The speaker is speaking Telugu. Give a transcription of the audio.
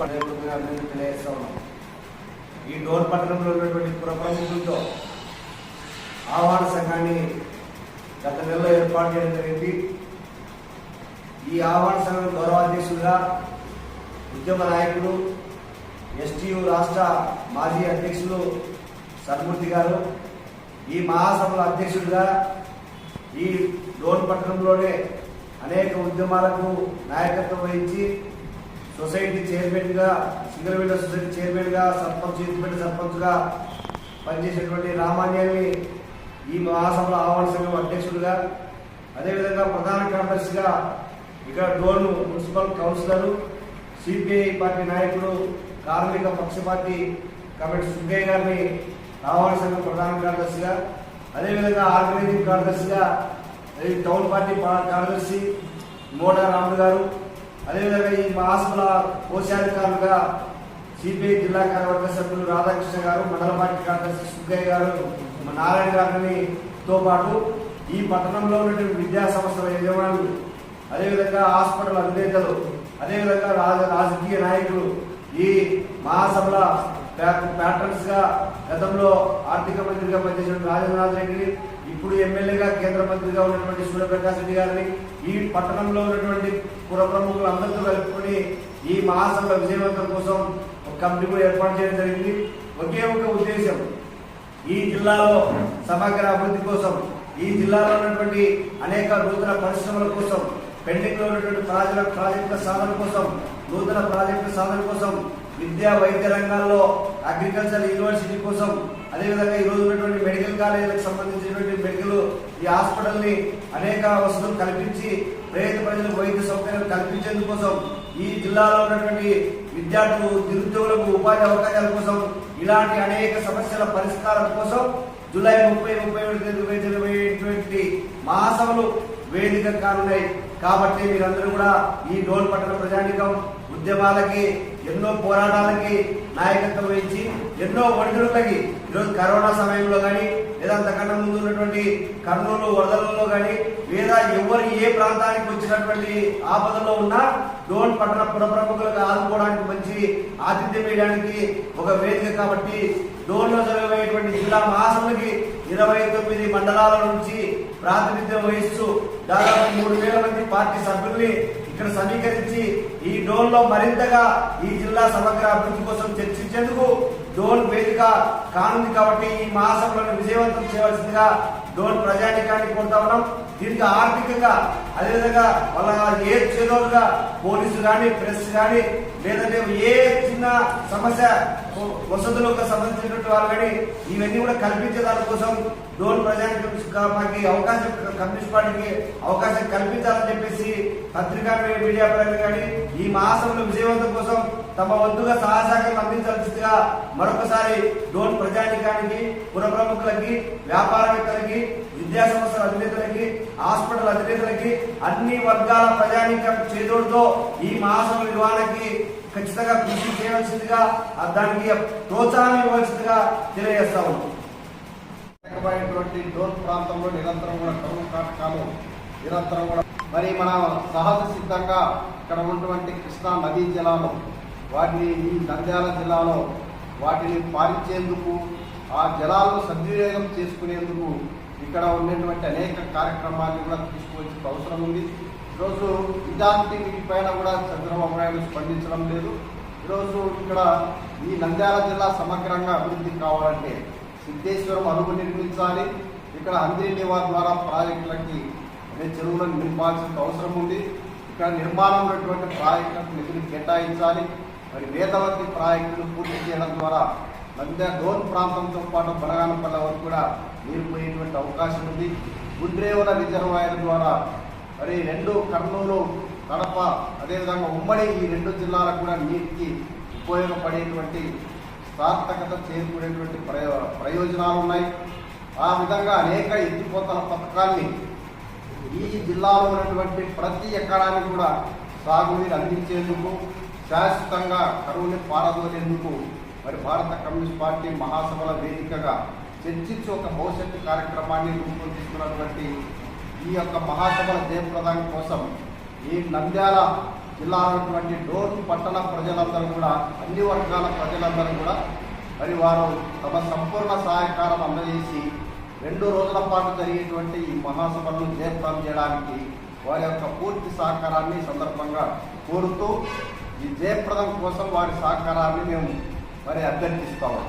ఈ డోర్ పట్టణంలో ఉన్నటువంటి ప్రపంచంతో ఆహ్వాన సంఘాన్ని గత నెలలో ఏర్పాటు చేయడం జరిగింది. ఈ ఆహ్వాన సంఘం గౌరవాధ్యక్షులుగా ఉద్యమ నాయకులు ఎస్టీయు రాష్ట్ర మాజీ అధ్యక్షులు సన్మూర్తి గారు ఈ మహాసభల అధ్యక్షుడిగా ఈ డోన్ పట్టణంలోనే అనేక ఉద్యమాలకు నాయకత్వం వహించి సొసైటీ చైర్మన్గా సింగిల్ సొసైటీ చైర్మన్గా సర్పంచ్ ఇంటిపెట్టి సర్పంచ్గా పనిచేసినటువంటి రామాన్యాన్ని ఈ మహాసభలో ఆహ్వాన సంఘం అదేవిధంగా ప్రధాన కార్యదర్శిగా ఇక్కడ Dhone municipal councillor CPI party నాయకుడు కార్మిక పక్ష పార్టీ కమిటీ సుబ్బయ్య గారిని ఆహ్వాన సంఘం ప్రధాన కార్యదర్శిగా అదేవిధంగా ఆర్గనైజింగ్ కార్యదర్శిగా టౌన్ పార్టీ కార్యదర్శి మోడా రాముడు గారు అదేవిధంగా ఈ మహాసభల కోశాధికారులుగా సిపిఐ జిల్లా కార్యవర్గ సభ్యులు రాధాకృష్ణ గారు మండల పార్టీ కార్యదర్శి సుగ్గయ్య గారు నారాయణ గారిని తో పాటు ఈ పట్టణంలో ఉన్నటువంటి విద్యా సంస్థల యజమానులు అదేవిధంగా హాస్పిటల్ అధినేతలు అదేవిధంగా రాజ రాజకీయ నాయకులు ఈ మహాసభల ప్యాటర్న్స్గా గతంలో ఆర్థిక మంత్రిగా పనిచేసిన రాజేంద్రనాథ్ రెడ్డిని ఇప్పుడు ఎమ్మెల్యేగా కేంద్ర మంత్రిగా ఉన్నటువంటి సూర్యప్రకాష్ రెడ్డి గారిని ఈ పట్టణంలో ఉన్నటువంటి పుర ప్రముఖులందరితో కలుపుకొని ఈ మహాసభ విజయవంతం కోసం ఒక కమిటీ కూడా ఏర్పాటు చేయడం జరిగింది. ఒకే ఒక ఉద్దేశం ఈ జిల్లాలో సమగ్ర అభివృద్ధి కోసం ఈ జిల్లాలో ఉన్నటువంటి అనేక నూతన పరిశ్రమల కోసం పెండింగ్లో ఉన్నటువంటి ప్రాజెక్ట్ ప్రాజెక్టుల సాధన కోసం నూతన ప్రాజెక్టుల సాధన కోసం విద్యా వైద్య రంగాల్లో అగ్రికల్చర్ యూనివర్సిటీ కోసం అదేవిధంగా ఈరోజు ఉన్నటువంటి మెడికల్ కాలేజీలకు సంబంధించినటువంటి మెడికల్ ఈ హాస్పిటల్ని అనేక వసతులు కల్పించి పేద ప్రజలకు వైద్య సౌకర్యాలు కల్పించేందుకోసం ఈ జిల్లాలో ఉన్నటువంటి విద్యార్థులు నిరుద్యోగులకు ఉపాధి అవకాశాల కోసం ఇలాంటి అనేక సమస్యల పరిష్కారం కోసం జూలై ముప్పై ముప్పై ఒకటి ఇరవై మహాసభలు వేదిక కానున్నాయి కాబట్టి మీరందరూ కూడా ఈ డోల్ పట్టణ ప్రజానికం ఉద్యమాలకి ఎన్నో పోరాటాలకి నాయకత్వం వహించి ఎన్నో ఒడిదుడులకి ఈరోజు కరోనా సమయంలో కానీ లేదా అంతకన్నా ముందు ఉన్నటువంటి కర్నూలు వరదలలో కానీ లేదా ఎవరు ఏ ప్రాంతానికి వచ్చినటువంటి ఆపదలో ఉన్నా డోన్ పట్టణ పుర ప్రముఖులకు ఆదుకోవడానికి మంచి ఆతిథ్యం వేయడానికి ఒక వేదిక కాబట్టి డోన్లో జరగబోయేటువంటి జిల్లా మహాసభకి ఇరవై తొమ్మిది మండలాల నుంచి ప్రాతినిధ్యం వహిస్తూ దాదాపు మూడు వేల మంది పార్టీ సభ్యుల్ని ఇక్కడ సమీకరించి ఈ డోన్లో మరింతగా ఈ జిల్లా సమగ్ర అభివృద్ధి కోసం చర్చించేందుకు డోన్ వేదిక కానుంది కాబట్టి ఈ మహాసభలను విజయవంతం చేయవలసిందిగా డోన్ ప్రజానికాన్ని కోరుతా ఉన్నాం. దీనికి ఆర్థికంగా అదేవిధంగా వాళ్ళ ఏ చేదోలుగా పోలీసు కానీ ప్రెస్ కానీ లేదంటే ఏ చిన్న సమస్య వసతులకు సంబంధించినటువంటి వాళ్ళు కానీ ఇవన్నీ కూడా కల్పించే దానికోసం డోన్ ప్రజానికి అవకాశం కమ్యూనిస్ట్ పార్టీకి అవకాశం కల్పించాలని చెప్పేసి పత్రికా మీడియా పరంగా కానీ ఈ మాసంలో విజయవంతం కోసం తమ వంతుగా సహాయశాఖలు అందించాల్సిందిగా మరొకసారి డోన్ ప్రజానికానికి పుర ప్రముఖులకి వ్యాపారవేత్తలకి విద్యా సంస్థల అధినేతలకి హాస్పిటల్ అధినేతలకి అన్ని వర్గాల ప్రజానికం చేదోడుతో ఈ మాసం నిర్వహణకి ఖచ్చితంగా కృషి చేయవలసిందిగా దానికి ప్రోత్సాహం ఇవ్వాల్సిందిగా తెలియజేస్తా ఉన్నాం. డోన్ ప్రాంతంలో నిరంతరం కూడా కరువు కాటకాలు నిరంతరం కూడా మరి మన సహజ సిద్ధంగా ఇక్కడ ఉన్నటువంటి కృష్ణా నదీ జలాలు వాటిని ఈ నంద్యాల జిల్లాలో వాటిని పాలించేందుకు ఆ జలాలను సద్వినియోగం చేసుకునేందుకు ఇక్కడ ఉన్నటువంటి అనేక కార్యక్రమాలను కూడా తీసుకోవాల్సిన అవసరం ఉంది. ఈరోజు ఇలాంటి వీటిపైన కూడా చంద్రబాబు నాయుడు స్పందించడం లేదు. ఈరోజు ఇక్కడ ఈ నంద్యాల జిల్లా సమగ్రంగా అభివృద్ధి కావాలంటే సిద్ధేశ్వరం అరుగు నిర్మించాలి. ఇక్కడ అందిరి నివార్ ద్వారా ప్రాజెక్టులకి అనే చెరువులను నింపాల్సిన అవసరం ఉంది. ఇక్కడ నిర్మాణం ఉన్నటువంటి ప్రాజెక్టులకు నిధులు కేటాయించాలి. మరి వేదవతి ప్రాజెక్టులు పూర్తి చేయడం ద్వారా నంద్య డోన్ ప్రాంతంతో పాటు బలగానపల్లె వరకు కూడా నీరు పోయేటువంటి అవకాశం ఉంది. గుండ్రేవుల రిజర్వాయర్ ద్వారా మరి రెండు కర్నూలు కడప అదేవిధంగా ఉమ్మడి ఈ రెండు జిల్లాలకు కూడా నీటికి ఉపయోగపడేటువంటి సార్థకత చేరుకునేటువంటి ప్రయో ప్రయోజనాలు ఉన్నాయి. ఆ విధంగా అనేక ఎత్తిపోతల పథకాల్ని ఈ జిల్లాలో ఉన్నటువంటి ప్రతి ఎకరానికి కూడా సాగునీరు అందించేందుకు శాశ్వతంగా కరువుని పారదోలేందుకు మరి భారత కమ్యూనిస్ట్ పార్టీ మహాసభల వేదికగా చర్చించి ఒక భవిష్యత్తు కార్యక్రమాన్ని రూపొందిస్తున్నటువంటి ఈ యొక్క మహాసభల జయప్రదానం కోసం ఈ నంద్యాల జిల్లాలో డోర్ పట్టణ ప్రజలందరూ కూడా అన్ని వర్గాల ప్రజలందరూ కూడా మరి వారు తమ సంపూర్ణ సహాయకారం అందజేసి రెండు రోజుల పాటు జరిగేటువంటి ఈ మహాసభలను జయప్రదం చేయడానికి వారి యొక్క పూర్తి సహకారాన్ని సందర్భంగా కోరుతూ ఈ జయప్రదం కోసం వారి సహకారాన్ని మేము మరి అభ్యర్థిస్తాము